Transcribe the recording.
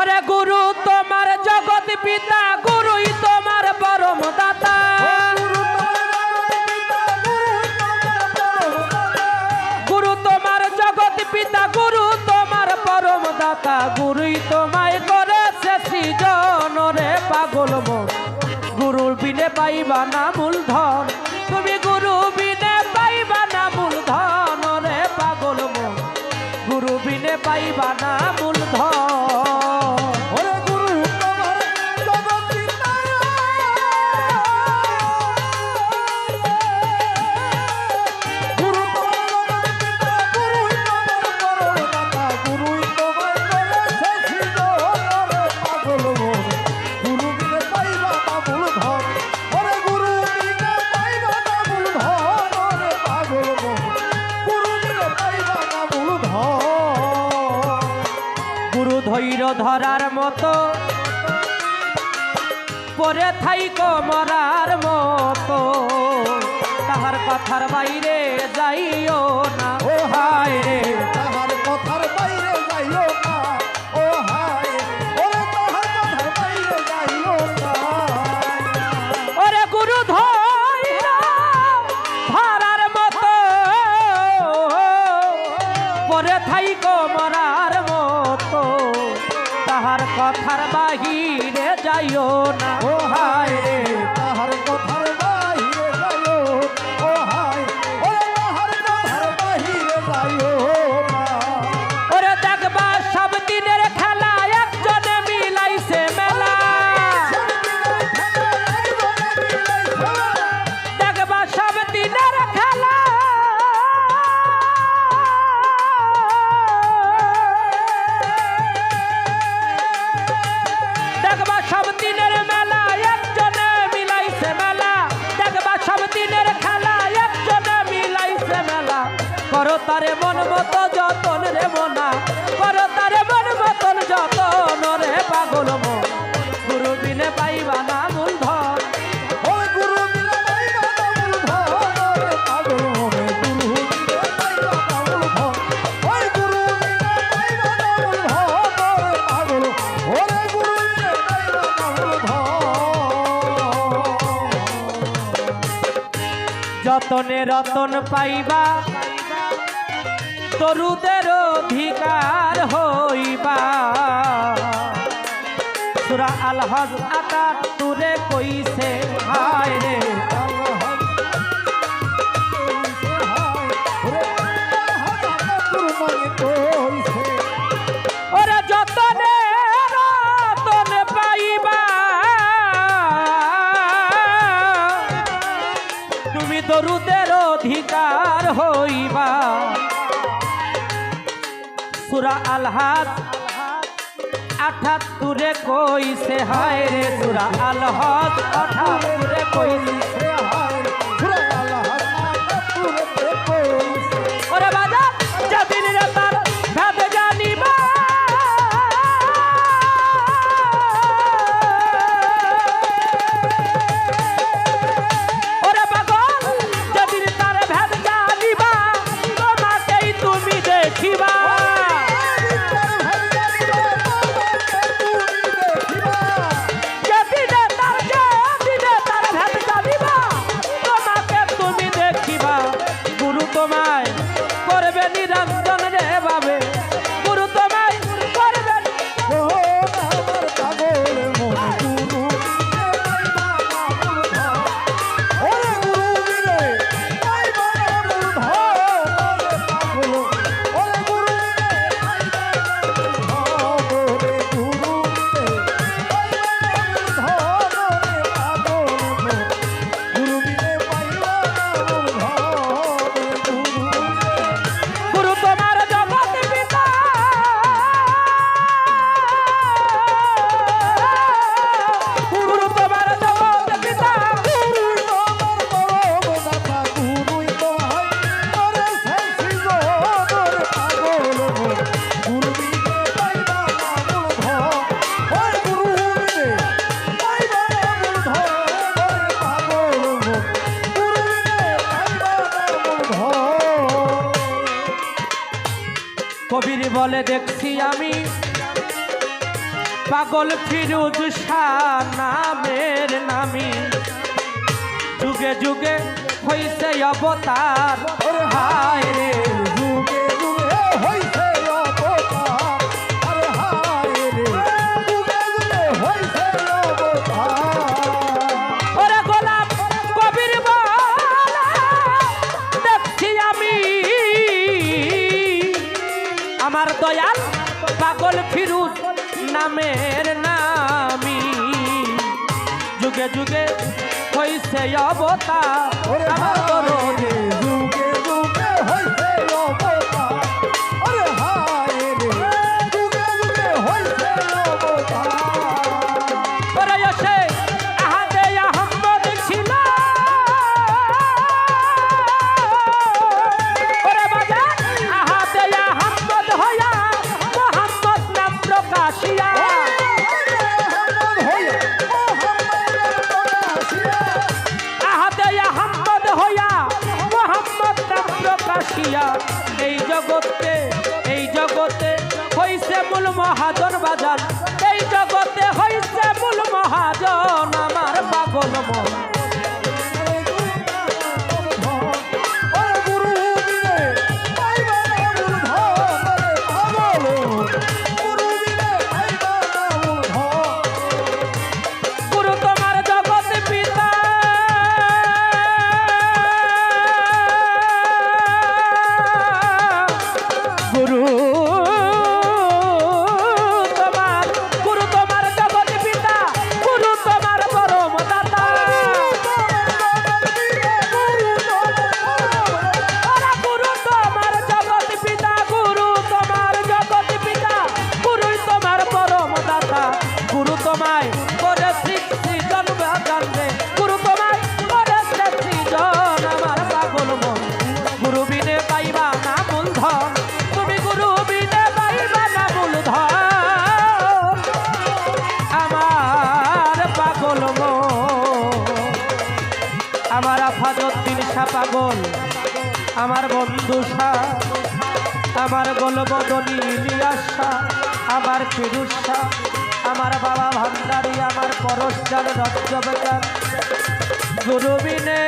ওরে গুরু, তোমার জগৎ পিতা, গুরুই তোমার পরম দাতা। গুরু তোমার জগৎ পিতা, গুরু তোমার পরম দাতা। গুরুই তোমায় করেছে সৃজন রে পাগল মন। গুরুর বিনে পাইবা না মূলধন তুমি গুরু বিনে পাইবা না মূলধন রে পাগল মন। গুরু বিনে পাইবা না মূলধন ধৈর্য ধরার মতো। পরে থাইক মরার মতো। তাহার কথার বাইরে যাইও না। ও হায় রে। পরে থাইক মরার মতো। তাহার কথার বাহিরে যাইও না। ও হায় রে। তারে মন মতো যতন রে মনা। করো তারে মন মতন যতন রে পাগল মন গুরু বিনে পাইবা না মূলধন। যতনে রতন পাইবা তরুদের অধিকার হইবা। সুরা আলহজ আকার তুরে কইছে হায় রে দরুদের অধিকার হইবা। সুরা আলহাত আঠাত্তরে কইছে হায় রে সুরা আলহাত আঠাত্তরে কইছে কবির বলে দেখছি আমি। পাগল ফিরুজ শাহ নামের নামি। যুগে যুগে হইছে অবতার। হায় রে। আমার দয়াল পাগল ফিরুজ নামের নামি। যুগে যুগে হইছে অবতার। শ্যামল মহাজন বাজার আমার আফাজুদ্দিন শাহ পাগল, আমার বন্ধু শাহ, আমার গোলবদনি ইলিয়াস শাহ, আমার ফিরুজ শাহ, আমার বাবা ভান্ডারি, আমার পরশ চাল রজ্জবেকার গুরুবিনে